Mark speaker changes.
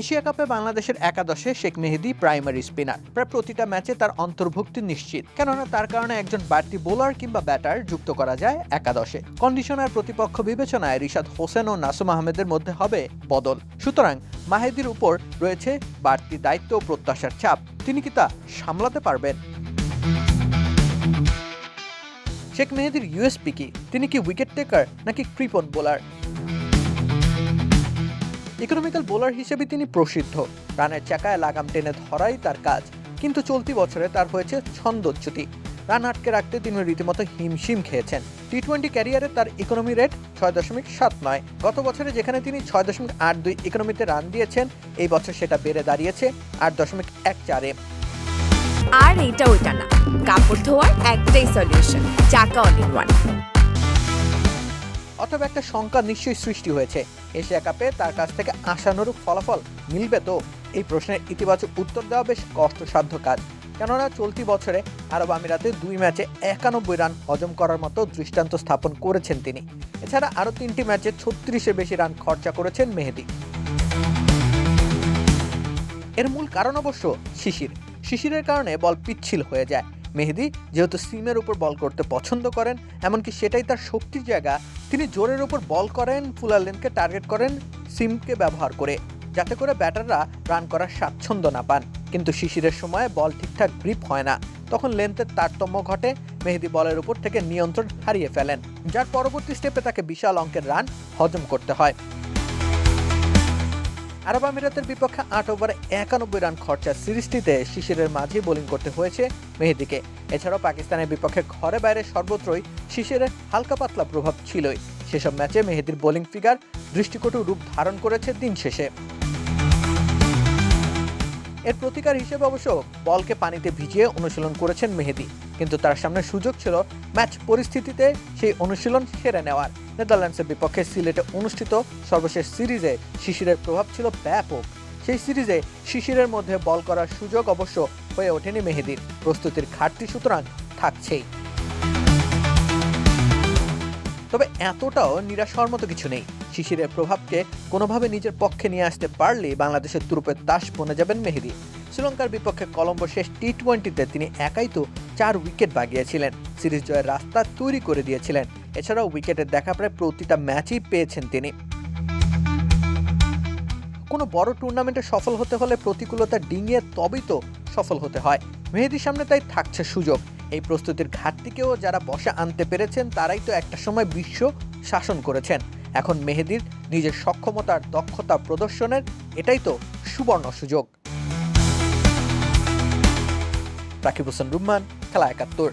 Speaker 1: Asia কাপে বাংলাদেশের একাদশে শেখ মেহেদি প্রাইমারি স্পিনার। প্রায় প্রতিটা ম্যাচে তার অন্তর্ভুক্তি নিশ্চিত। কেননা তার কারণে একজন বাড়তি বোলার কিংবা ব্যাটার যুক্ত করা যায় একাদশে। কন্ডিশনার প্রতিপক্ষ বিবেচনায় রিশাদ হোসেন ও নাসুম আহমেদের মধ্যে হবে বদল। সুতরাং মাহেদির উপর রয়েছে বাড়তি দায়িত্ব ও প্রত্যাশার চাপ। তিনি কি তা সামলাতে পারবেন? শেখ মেহেদির ইউএসপি কি? তিনি কি উইকেট টেকার নাকি কৃপন বোলার? ইকোনমিক্যাল বোলার হিসেবে তিনি প্রসিদ্ধ। রানের চাকায় লাগাম টেনে ধরাই তার কাজ, কিন্তু চলতি বছরে তার হয়েছে ছন্দচ্যুতি রান আটকে রাখতে তিনি রীতিমতো হিমশিম খেয়েছেন। টি টোয়েন্টি ক্যারিয়ারে তার ইকোনমি রেট ছয় দশমিক সাত নয়। গত বছরে যেখানে তিনি ছয় দশমিক আট দুই ইকোনমিতে রান দিয়েছেন, এই বছর সেটা বেড়ে দাঁড়িয়েছে আট দশমিক এক চারে।
Speaker 2: আর এইটা ওইটা না। কাপড় ধোয়ার একটাই সলিউশন চাকা অল ইন ওয়ান
Speaker 1: অথবা একটা শঙ্কা নিশ্চয়ই সৃষ্টি হয়েছে। এশিয়া কাপে তার কাছ থেকে আশানুরূপ ফলাফল মিলবে তো? এই প্রশ্নের ইতিবাচক উত্তর দেওয়া বেশ কষ্টসাধ্য কাজ। কেননা চলতি বছরে আরব আমিরাতে দুই ম্যাচে একানব্বই রান হজম করার মতো দৃষ্টান্ত স্থাপন করেছেন তিনি। এছাড়া আরও তিনটি ম্যাচে ছত্রিশে বেশি রান খরচা করেছেন মেহেদি। এর মূল কারণ অবশ্য শিশির। শিশিরের কারণে বল পিচ্ছিল হয়ে যায়। মেহেদি যেহেতু সিমের উপর বল করতে পছন্দ করেন, এমনকি সেটাই তার শক্তির জায়গা। তিনি জোরের উপর বল করেন, ফুলার লেনকে টার্গেট করেন, সিমকে ব্যবহার করে, যাতে করে ব্যাটাররা রান করার স্বাচ্ছন্দ্য না পান। কিন্তু শিশিরের সময় বল ঠিকঠাক গ্রিপ হয় না। তখন লেন্থের তারতম্য ঘটে, মেহেদি বলের উপর থেকে নিয়ন্ত্রণ হারিয়ে ফেলেন, যার পরবর্তী স্টেপে তাকে বিশাল অঙ্কের রান হজম করতে হয়। আরব আমিরাতের বিপক্ষে আট ওভারে একানব্বই রান খরচা সিরিজটিতে শিশিরের মাঝে বোলিং করতে হয়েছে মেহেদিকে। এছাড়াও পাকিস্তানের বিপক্ষে ঘরে বাইরে সর্বত্রই শিশিরের হালকা পাতলা প্রভাব ছিলই। সেসব ম্যাচে মেহেদির বোলিং ফিগার দৃষ্টিকটু রূপ ধারণ করেছে দিন শেষে। এর প্রতিকার হিসেবে অবশ্য বলকে পানিতে ভিজিয়ে অনুশীলন করেছেন মেহেদি। কিন্তু তার সামনে সুযোগ ছিল ম্যাচ পরিস্থিতিতে সেই অনুশীলন সেরে নেওয়ার। নেদারল্যান্ডসের বিপক্ষে সিলেটে অনুষ্ঠিত সর্বশেষ সিরিজে শিশিরের প্রভাব ছিল ব্যাপক। সেই সিরিজে শিশিরের মধ্যে বল করার সুযোগ অবশ্য হয়ে ওঠেনি মেহেদির। প্রস্তুতির ঘাটতি সুতরাং থাকছেই। তবে এতটাও নিরাশ হওয়ার মতো কিছু নেই। শিশিরের প্রভাবকে কোনোভাবে নিজের পক্ষে নিয়ে আসতে পারলেই বাংলাদেশের তুরুপের তাস বনে যাবেন মেহেদি। শ্রীলঙ্কার বিপক্ষে কলম্বো শেষ টি টোয়েন্টিতে তিনি একাই তো চার উইকেট বাগিয়েছিলেন। সিরিজ জয়ের রাস্তা তৈরি করে দিয়েছিলেন। এছাড়াও উইকেটের দেখা প্রায় প্রতিটা ম্যাচই পেয়েছেন তিনি। কোনো বড় টুর্নামেন্টে সফল হতে হলে প্রতিকূলতা ডিঙিয়ে তবেই তো সফল হতে হয়। মেহেদির সামনে তাই থাকছে সুযোগ। এই প্রস্তুতির ঘাটতিকেও যারা বসা আনতে পেরেছেন, তারাই তো একটা সময় বিশ্ব শাসন করেছেন। এখন মেহেদির নিজের সক্ষমতার দক্ষতা প্রদর্শনের এটাই তো সুবর্ণ সুযোগ। রাকিব হোসেন রুম্মান, খেলা একাত্তর।